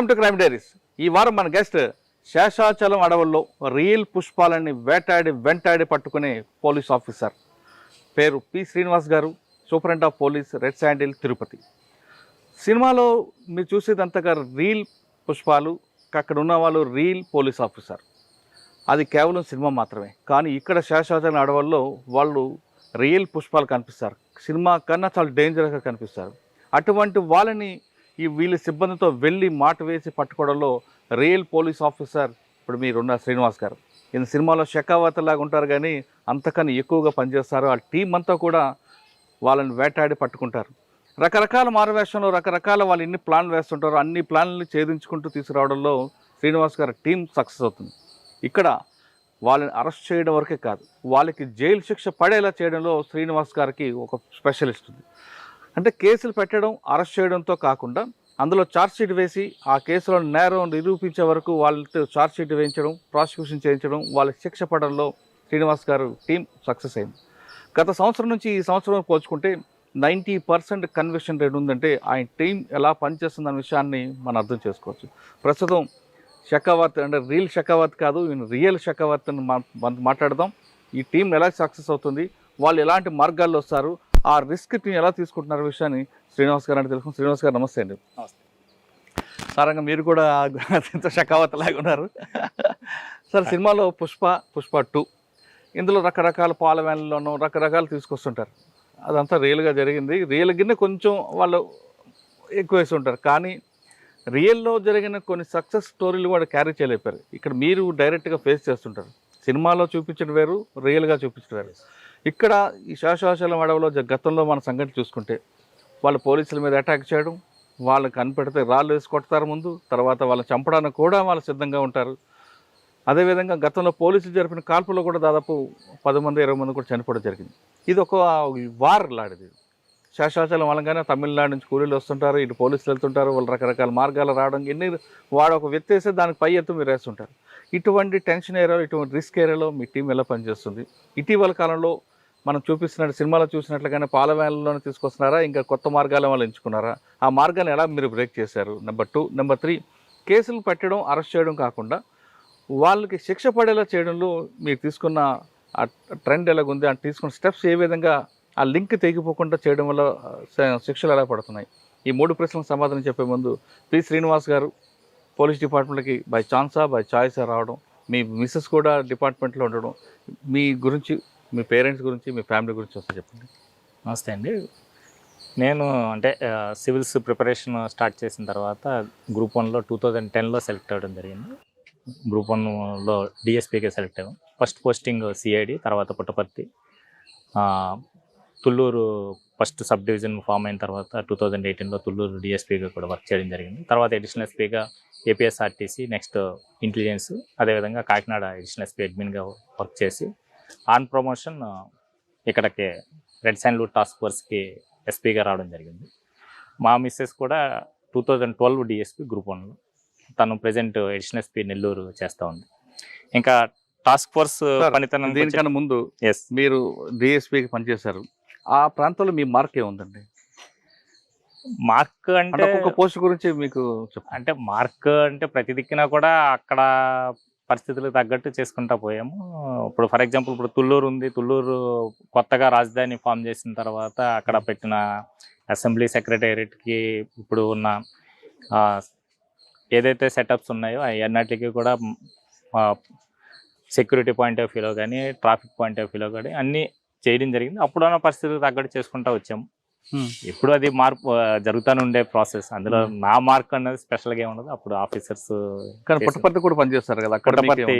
Welcome to crime diaries ఈ వారం మన గెస్ట్ శేషాచలం అడవుల్లో రియల్ పుష్పాలని వేటాడి వెంటాడి పట్టుకునే పోలీస్ ఆఫీసర్ పేరు పి శ్రీనివాస్ గారు superintendent of police red sandal Tirupati సినిమాలో మీరు చూసేదంతగా రియల్ పుష్పాలు అక్కడ ఉన్న వాళ్ళు రియల్ పోలీస్ ఆఫీసర్ అది కేవలం సినిమా మాత్రమే. కానీ ఇక్కడ శేషాచలం అడవుల్లో వాళ్ళు రియల్ పుష్పాలు కనిపిస్తారు. సినిమా కన్నా చాలా డేంజరస్గా కనిపిస్తారు. అటువంటి వాళ్ళని ఈ వీళ్ళ సిబ్బందితో వెళ్ళి మాట వేసి పట్టుకోవడంలో రియల్ పోలీస్ ఆఫీసర్ ఇప్పుడు మీరున్న శ్రీనివాస్ గారు. ఈయన సినిమాలో షెకావతలాగా ఉంటారు కానీ అంతకన్నా ఎక్కువగా పనిచేస్తారు. ఆ టీం అంతా కూడా వాళ్ళని వేటాడి పట్టుకుంటారు. రకరకాల మారువేషంలో రకరకాల వాళ్ళు ఎన్ని ప్లాన్లు వేస్తుంటారో అన్ని ప్లాన్లు ఛేదించుకుంటూ తీసుకురావడంలో శ్రీనివాస్ గారి టీం సక్సెస్ అవుతుంది. ఇక్కడ వాళ్ళని అరెస్ట్ చేయడం వరకే కాదు వాళ్ళకి జైలు శిక్ష పడేలా చేయడంలో శ్రీనివాస్ గారికి ఒక స్పెషలిస్ట్ ఉంది. అంటే కేసులు పెట్టడం అరెస్ట్ చేయడంతో కాకుండా అందులో ఛార్జ్షీట్ వేసి ఆ కేసులో నేరం నిరూపించే వరకు వాళ్ళతో ఛార్జ్షీట్ వేయించడం ప్రాసిక్యూషన్ చేయించడం వాళ్ళ శిక్ష పడడంలో శ్రీనివాస్ గారు టీం సక్సెస్ అయింది. గత సంవత్సరం నుంచి ఈ సంవత్సరం పోల్చుకుంటే నైంటీ పర్సెంట్ కన్విక్షన్ రేట్ ఉందంటే ఆయన టీం ఎలా పనిచేస్తుందన్న విషయాన్ని మనం అర్థం చేసుకోవచ్చు. ప్రస్తుతం షకావత్ అంటే రియల్ షకావత్ కాదు ఈయన రియల్ షకావత్ అని మా- మాట్లాడదాం. ఈ టీం ఎలా సక్సెస్ అవుతుంది వాళ్ళు ఎలాంటి మార్గాల్లో వస్తారు ఆ రిస్క్ టీం ఎలా తీసుకుంటున్నారు విషయాన్ని శ్రీనివాస్ గారు అంటే తెలుసుకుని శ్రీనివాస్ గారు నమస్తే అండి. నమస్తే. సారంగా మీరు కూడా ఇంత షకావత్ లాగా ఉన్నారు. సార్ సినిమాలో పుష్ప పుష్ప టూ. ఇందులో రకరకాల పాల వ్యాన్లలోనూ రకరకాలు తీసుకొస్తుంటారు. అదంతా రియల్గా జరిగింది. రియల్ కింద కొంచెం వాళ్ళు ఎక్కువ వేసి ఉంటారు. కానీ రియల్లో జరిగిన కొన్ని సక్సెస్ స్టోరీలు కూడా క్యారీ చేయలేపారు ఇక్కడ మీరు డైరెక్ట్గా ఫేస్ చేస్తుంటారు. సినిమాలో చూపించడం వేరు రియల్గా చూపించడం వేరు. ఇక్కడ ఈ శాశ్వాసాల అడవిలో గతంలో మన సంగతి చూసుకుంటే వాళ్ళు పోలీసుల మీద అటాక్ చేయడం వాళ్ళకి కనిపెడితే రాళ్ళు వేసి కొడతారు ముందు తర్వాత వాళ్ళని చంపడానికి కూడా వాళ్ళు సిద్ధంగా ఉంటారు. అదేవిధంగా గతంలో పోలీసులు జరిపిన కాల్పులో కూడా దాదాపు పది మంది ఇరవై మంది కూడా చనిపోవడం జరిగింది. ఇది ఒక వార్ లాంటిది. శేషాచలం వాళ్ళగానే తమిళనాడు నుంచి కూలీలు వస్తుంటారు ఇటు పోలీసులు వెళ్తుంటారు వాళ్ళు రకరకాల మార్గాలు రావడం ఎన్ని వాడు ఒక వ్యక్తి వేస్తే దానికి పై ఎత్తు మీరు వేస్తుంటారు. ఇటువంటి టెన్షన్ ఏరియాలో ఇటువంటి రిస్క్ ఏరియాలో మీ టీం ఎలా పనిచేస్తుంది? ఇటీవల కాలంలో మనం చూపిస్తున్నట్టు సినిమాలో చూసినట్లుగానే పాల వ్యాన్లోనే తీసుకొస్తున్నారా? ఇంకా కొత్త మార్గాల వాళ్ళు ఎంచుకున్నారా? ఆ మార్గాన్ని ఎలా మీరు బ్రేక్ చేశారు? నెంబర్ టూ నెంబర్ త్రీ కేసులు పెట్టడం అరెస్ట్ చేయడం కాకుండా వాళ్ళకి శిక్ష పడేలా చేయడంలో మీరు తీసుకున్న ఆ ట్రెండ్ ఎలాగుంది? ఆ తీసుకున్న స్టెప్స్ ఏ విధంగా ఆ లింక్ తెగిపోకుండా చేయడం వల్ల శిక్షలు ఎలా పడుతున్నాయి? ఈ మూడు ప్రశ్నలకు సమాధానం చెప్పే ముందు పి. శ్రీనివాస్ గారు పోలీస్ డిపార్ట్మెంట్కి బై ఛాన్సా బై చాయిసా రావడం మీ మిస్సెస్ కూడా డిపార్ట్మెంట్లో ఉండడం మీ గురించి మీ పేరెంట్స్ గురించి మీ ఫ్యామిలీ గురించి ఒకసారి చెప్పండి. నమస్తే అండి. నేను అంటే సివిల్స్ ప్రిపరేషన్ స్టార్ట్ చేసిన తర్వాత గ్రూప్ వన్లో టూ థౌజండ్ టెన్లో సెలెక్ట్ అవ్వడం జరిగింది. గ్రూప్ వన్లో డిఎస్పీకే సెలెక్ట్ అయ్యాం. ఫస్ట్ పోస్టింగ్ సిఐడి తర్వాత Puttaparthi. Tulluru first sub division form అయిన తర్వాత టూ థౌజండ్ ఎయిటీన్లో తుళ్ళూరు డిఎస్పీగా కూడా వర్క్ చేయడం జరిగింది. తర్వాత ఎడిషనల్ ఎస్పీగా ఏపీఎస్ఆర్టీసీ నెక్స్ట్ ఇంటెలిజెన్స్ అదేవిధంగా కాకినాడ ఎడిషనల్ ఎస్పీ అడ్మిన్గా వర్క్ చేసి ఆన్ ప్రమోషన్ ఇక్కడికి రెడ్ శాండ్లూడ్ టాస్క్ ఫోర్స్కి ఎస్పీగా రావడం జరిగింది. మా మిస్సెస్ కూడా two thousand twelve DSP group వన్లో తను ప్రజెంట్ ఎడిషనల్ ఎస్పీ నెల్లూరు చేస్తూ ఉంది. ఇంకా టాస్క్ ఫోర్స్ పనితనం దీనికన్నా ముందు ఎస్ మీరు డిఎస్పీకి పనిచేశారు. ఆ ప్రాంతంలో మీ మార్క్ ఏముందండి? మార్క్ అంటే ఒక్కొక్క పోస్ట్ గురించి మీకు అంటే మార్క్ అంటే ప్రతి దిక్కున కూడా అక్కడ పరిస్థితులకు తగ్గట్టు చేసుకుంటా పోయాము. ఇప్పుడు ఫర్ ఎగ్జాంపుల్ ఇప్పుడు తుళ్ళూరు ఉంది. తుళ్ళూరు కొత్తగా రాజధాని ఫామ్ చేసిన తర్వాత అక్కడ పెట్టిన అసెంబ్లీ సెక్రటేరియట్కి ఇప్పుడు ఉన్న ఏదైతే సెటప్స్ ఉన్నాయో అన్నిటికీ కూడా సెక్యూరిటీ పాయింట్ ఆఫ్ వ్యూలో కానీ ట్రాఫిక్ పాయింట్ ఆఫ్ వ్యూలో కానీ అన్నీ చేయడం జరిగింది. అప్పుడున్న పరిస్థితులకు తగ్గట్టు చేసుకుంటా వచ్చాము. Hmm. ఇప్పుడు అది మార్పు జరుగుతూనే ఉండే ప్రాసెస్ అందులో Hmm. నా మార్క్ అనేది స్పెషల్గా ఉండదు అప్పుడు ఆఫీసర్స్ కానీ పుట్టపర్తి కూడా పనిచేస్తారు కదా పుట్టపర్తి?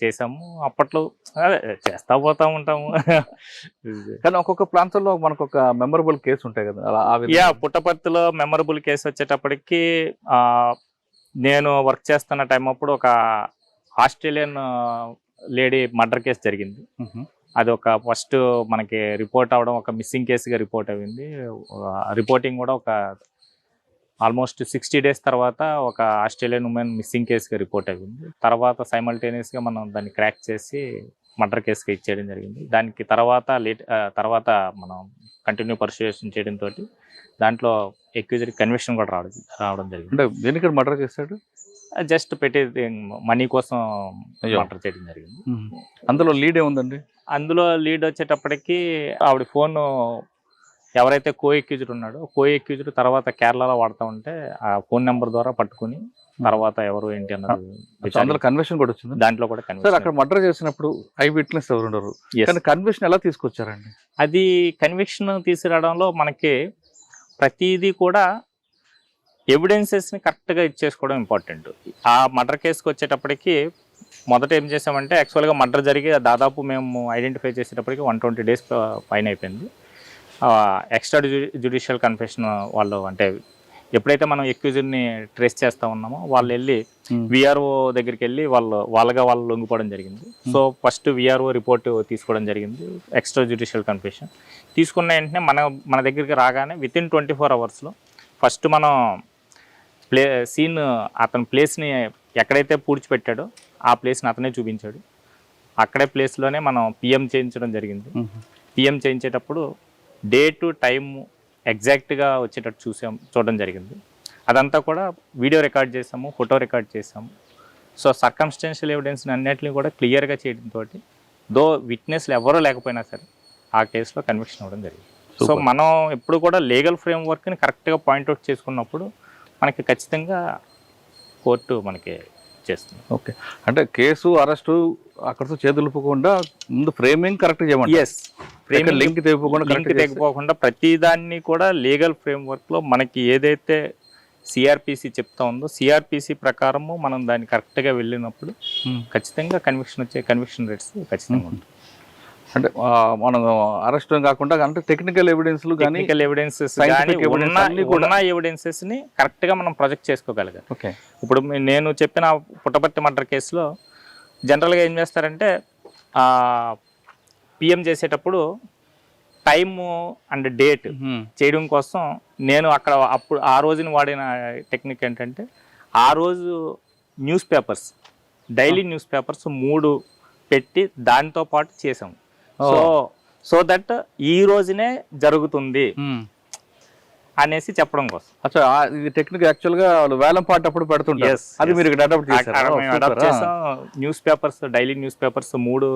చేసాము అప్పట్లో అదే చేస్తా పోతా ఉంటాము కానీ ఒక్కొక్క ప్రాంతంలో మనకు ఒక మెమరబుల్ కేసు ఉంటాయి కదా. యా పుట్టపర్తిలో మెమరబుల్ కేసు వచ్చేటప్పటికి ఆ, నేను వర్క్ చేస్తున్న టైం అప్పుడు ఒక ఆస్ట్రేలియన్ లేడీ మర్డర్ కేసు జరిగింది. అది ఒక ఫస్ట్ మనకి రిపోర్ట్ అవడం ఒక మిస్సింగ్ కేసుగా రిపోర్ట్ అయింది. రిపోర్టింగ్ కూడా ఒక ఆల్మోస్ట్ సిక్స్టీ డేస్ తర్వాత ఒక ఆస్ట్రేలియన్ ఉమెన్ మిస్సింగ్ కేసుగా రిపోర్ట్ అయింది. తర్వాత సైమల్టేనియస్గా మనం దాన్ని క్రాక్ చేసి మర్డర్ కేసుగా ఇచ్చేయడం జరిగింది. దానికి తర్వాత లేట్ తర్వాత మనం కంటిన్యూ పర్సుయేషన్ చేయడంతో దాంట్లో ఎక్యూజరీ కన్విక్షన్ కూడా రావడం రావడం జరిగింది. అంటే దేనికి మర్డర్ చేశాడు? జస్ట్ పెట్టేది మనీ కోసం. మర్డర్ చేయడం జరిగింది. అందులో లీడ్ ఏముందండి? అందులో లీడ్ వచ్చేటప్పటికి ఆవిడ ఫోన్ ఎవరైతే కో ఎక్యూజర్ ఉన్నాడో కో ఎక్యూజర్ తర్వాత కేరళలో వాడుతూ ఉంటే ఆ ఫోన్ నెంబర్ ద్వారా పట్టుకుని తర్వాత ఎవరు ఏంటి అన్నది అచ్చా, అందులో కన్వెన్షన్ కూడా వచ్చింది? దాంట్లో కూడా సార్ కన్విక్షన్ అక్కడ మర్డర్ చేసినప్పుడు ఐ విట్నెస్ ఎవరు ఉండరు? Yes. కానీ కన్వెన్షన్ ఎలా తీసుకొచ్చారండి? అది కన్విక్షన్ తీసుకురావడంలో మనకి ప్రతిదీ కూడా ఎవిడెన్సెస్ని కరెక్ట్గా ఇచ్చేసుకోవడం ఇంపార్టెంట్ ఆ మర్డర్ కేసుకి వచ్చేటప్పటికి మొదట ఏం చేసామంటే యాక్చువల్గా మర్డర్ జరిగి దాదాపు మేము ఐడెంటిఫై చేసేటప్పటికి వన్ ట్వంటీ డేస్ పైన అయిపోయింది. ఎక్స్ట్రా జ్యుడిషియల్ కన్ఫెషన్ వాళ్ళు అంటే ఎప్పుడైతే మనం ఎక్యూజర్ని ట్రేస్ చేస్తా ఉన్నామో వాళ్ళు వెళ్ళి విఆర్ఓ దగ్గరికి వెళ్ళి వాళ్ళు వాళ్ళగా వాళ్ళు లొంగిపోవడం జరిగింది. సో ఫస్ట్ విఆర్ఓ రిపోర్ట్ తీసుకోవడం జరిగింది ఎక్స్ట్రా జ్యుడిషియల్ కన్ఫెషన్ తీసుకున్న వెంటనే మన మన దగ్గరికి రాగానే విత్ ఇన్ ట్వంటీ ఫోర్ అవర్స్లో ఫస్ట్ మనం ప్లే సీన్ అతని ప్లేస్ని ఎక్కడైతే పూడ్చిపెట్టాడో ఆ ప్లేస్ని అతనే చూపించాడు. అక్కడే ప్లేస్లోనే మనం పిఎం చేయించడం జరిగింది. పిఎం చేయించేటప్పుడు డేటు టైము ఎగ్జాక్ట్గా వచ్చేటట్టు చూసాం చూడడం జరిగింది. అదంతా కూడా వీడియో రికార్డ్ చేసాము ఫోటో రికార్డ్ చేసాము. సో సర్కమ్స్టెన్షియల్ ఎవిడెన్స్ అన్నిటిని కూడా క్లియర్గా చేయడంతో దో విట్నెస్లు ఎవరూ లేకపోయినా సరే ఆ కేసులో కన్విక్షన్ అవ్వడం జరిగింది. సో. మనం ఎప్పుడు కూడా లీగల్ ఫ్రేమ్ వర్క్ని కరెక్ట్గా పాయింట్అవుట్ చేసుకున్నప్పుడు మనకి ఖచ్చితంగా కోర్టు మనకి చేస్తుంది. ఓకే. అంటే కేసు అరెస్టు అక్కడతో చేతులుపుకుండా ముందు ఫ్రేమింగ్ కరెక్ట్ చేయమంటారు? ఎస్ లింక్ తెప్పకుండా లింక్ తెగిపోకుండా ప్రతిదాన్ని కూడా లీగల్ ఫ్రేమ్ వర్క్లో మనకి ఏదైతే సిఆర్పిసి చెప్తా ఉందో సిఆర్పిసి ప్రకారము మనం దాన్ని కరెక్ట్గా వెళ్ళినప్పుడు ఖచ్చితంగా కన్విక్షన్ వచ్చే కన్విక్షన్ రేట్స్ ఖచ్చితంగా ఉంటాయి. అంటే మనం అరెస్ట్ కాకుండా అంటే టెక్నికల్ ఎవిడెన్స్లు కానీ టెక్నికల్ ఎవిడెన్సెస్ ఉన్న ఎవిడెన్సెస్ని కరెక్ట్గా మనం ప్రొజెక్ట్ చేసుకోగలగాలి. ఓకే. ఇప్పుడు నేను చెప్పిన పుట్టపర్తి మర్డర్ కేసులో జనరల్గా ఏం చేస్తారంటే పిఎం చేసేటప్పుడు టైము అండ్ డేట్ చేయడం కోసం నేను అక్కడ అప్పుడు ఆ రోజున వాడిన టెక్నిక్ ఏంటంటే ఆ రోజు news papers daily news papers మూడు పెట్టి దాంతో పాటు చేసాం సో సో దట్ ఈ రోజునే జరుగుతుంది అనేసి చెప్పడం కోసం. అచ్చా టెక్నిక్ యాక్చువల్గా వాళ్ళు వేలం పాట అప్పుడు పెడుతుంటారు అది. మీరు ఇక్కడ అడాప్ట్ చేసాం. News papers daily news papers మూడు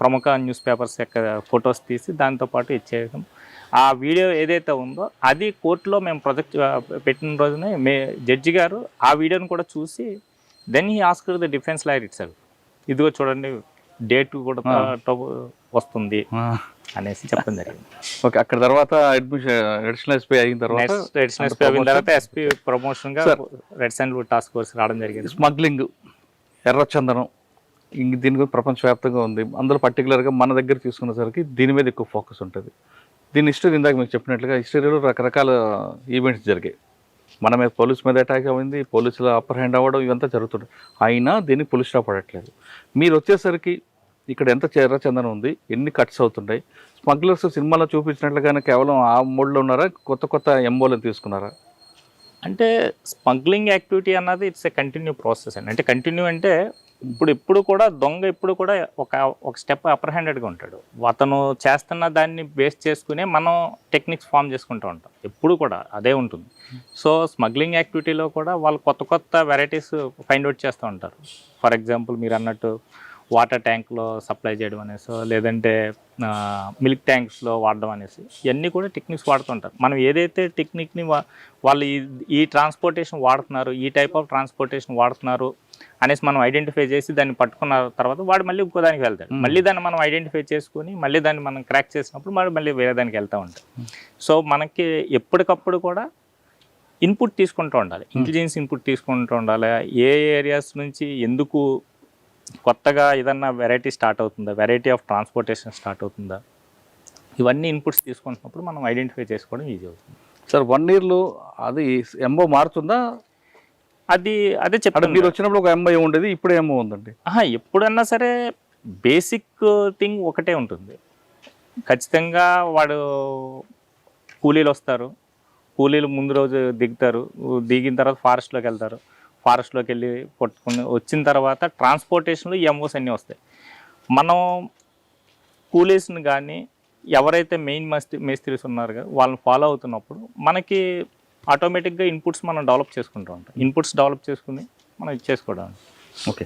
ప్రముఖ న్యూస్ పేపర్స్ యొక్క ఫొటోస్ తీసి దాంతో పాటు ఇచ్చేసాం. ఆ వీడియో ఏదైతే ఉందో అది కోర్టులో మేము ప్రొజెక్ట్ పెట్టిన రోజునే మే జడ్జి గారు ఆ వీడియోని కూడా చూసి దెన్ ఈ ask the defence lawyer itself ఇదిగో చూడండి డేట్ కూడా వస్తుంది అనేసి చెప్పడం జరిగింది. ఓకే అక్కడ తర్వాత అడ్మిషన్ అడిషనల్ ఎస్పీ అయిన తర్వాత అంటే ఎస్పీ అయిన తర్వాత? ఎస్పీ ప్రమోషన్గా. రెడ్ అండ్ టాస్క్ ఫోర్స్ రావడం జరిగింది. స్మగ్లింగ్ ఎర్రచందనం ఇంక దీని గురించి ప్రపంచవ్యాప్తంగా ఉంది. అందులో పర్టికులర్గా మన దగ్గర తీసుకునేసరికి దీని మీద ఎక్కువ ఫోకస్ ఉంటుంది. దీని హిస్టరీ ఇందాక మీకు చెప్పినట్లుగా హిస్టరీలో రకరకాల ఈవెంట్స్ జరిగాయి. మన మీద పోలీస్ మీద అటాక్ అయింది పోలీసుల అప్పర్ హ్యాండ్ అవ్వడం ఇవంతా జరుగుతుంది అయినా దీనికి పోలీస్ స్టాప్ పడట్లేదు. మీరు వచ్చేసరికి ఇక్కడ ఎంత ఎర్రచందనం ఉంది ఎన్ని కట్స్ అవుతుంటాయి స్మగ్లర్స్ సినిమాలో చూపించినట్లుగానే కేవలం ఆ మోడ్లో ఉన్నారా? కొత్త కొత్త ఎంబోలను తీసుకున్నారా? అంటే స్మగ్లింగ్ యాక్టివిటీ అన్నది ఇట్స్ ఎ కంటిన్యూ ప్రాసెస్ అండి. అంటే కంటిన్యూ అంటే ఇప్పుడు ఇప్పుడు కూడా దొంగ ఇప్పుడు కూడా ఒక ఒక స్టెప్ అప్పర్ ఉంటాడు. అతను చేస్తున్న దాన్ని బేస్ చేసుకునే మనం టెక్నిక్స్ ఫామ్ చేసుకుంటూ ఉంటాం. ఎప్పుడు కూడా అదే ఉంటుంది. సో స్మగ్లింగ్ యాక్టివిటీలో కూడా వాళ్ళు కొత్త కొత్త వెరైటీస్ ఫైండ్ అవుట్ చేస్తూ ఉంటారు. ఫర్ ఎగ్జాంపుల్ మీరు అన్నట్టు వాటర్ ట్యాంక్లో సప్లై చేయడం అనేసి లేదంటే మిల్క్ ట్యాంక్స్లో వాడడం అనేసి ఇవన్నీ కూడా టెక్నిక్స్ వాడుతుంటారు. మనం ఏదైతే టెక్నిక్ని వా వాళ్ళు ఈ ఈ ట్రాన్స్పోర్టేషన్ వాడుతున్నారు ఈ టైప్ ఆఫ్ ట్రాన్స్పోర్టేషన్ వాడుతున్నారు అనేసి మనం ఐడెంటిఫై చేసి దాన్ని పట్టుకున్న తర్వాత వాడు మళ్ళీ ఇంకో దానికి వెళ్తాడు. మళ్ళీ దాన్ని మనం ఐడెంటిఫై చేసుకొని మళ్ళీ దాన్ని మనం క్రాక్ చేసినప్పుడు మరి మళ్ళీ వేరే దానికి వెళ్తూ ఉంటాం సో మనకి ఎప్పటికప్పుడు కూడా ఇన్పుట్ తీసుకుంటూ ఉండాలి. ఇంటెలిజెన్స్ ఇన్పుట్ తీసుకుంటూ ఉండాలి. ఏ ఏరియాస్ నుంచి ఎందుకు కొత్తగా ఏదన్నా వెరైటీ స్టార్ట్ అవుతుందా? వెరైటీ ఆఫ్ ట్రాన్స్పోర్టేషన్ స్టార్ట్ అవుతుందా? ఇవన్నీ ఇన్పుట్స్ తీసుకుంటున్నప్పుడు మనం ఐడెంటిఫై చేసుకోవడం ఈజీ అవుతుంది. సార్ వన్ ఇయర్లో అది ఎంబో మారుతుందా? అది అదే చెప్తాను మీరు వచ్చినప్పుడు ఒక ఎంబో ఉండేది ఇప్పుడు ఏమో ఉందండి. ఎప్పుడన్నా సరే బేసిక్ థింగ్ ఒకటే ఉంటుంది. ఖచ్చితంగా వాడు కూలీలు వస్తారు. కూలీలు ముందు రోజు దిగుతారు. దిగిన తర్వాత ఫారెస్ట్లోకి వెళ్తారు. ఫారెస్ట్లోకి వెళ్ళి పట్టుకుని వచ్చిన తర్వాత ట్రాన్స్పోర్టేషన్లో ఎంఓస్ అన్నీ వస్తాయి. మనం కూలీస్ని కానీ ఎవరైతే మెయిన్ మస్తి మేస్త్రీస్ ఉన్నారు కదా, వాళ్ళని ఫాలో అవుతున్నప్పుడు మనకి ఆటోమేటిక్గా ఇన్పుట్స్ మనం డెవలప్ చేసుకుంటూ ఉంటాం. ఇన్పుట్స్ డెవలప్ చేసుకుని మనం ఇది చేసుకోవడం. ఓకే.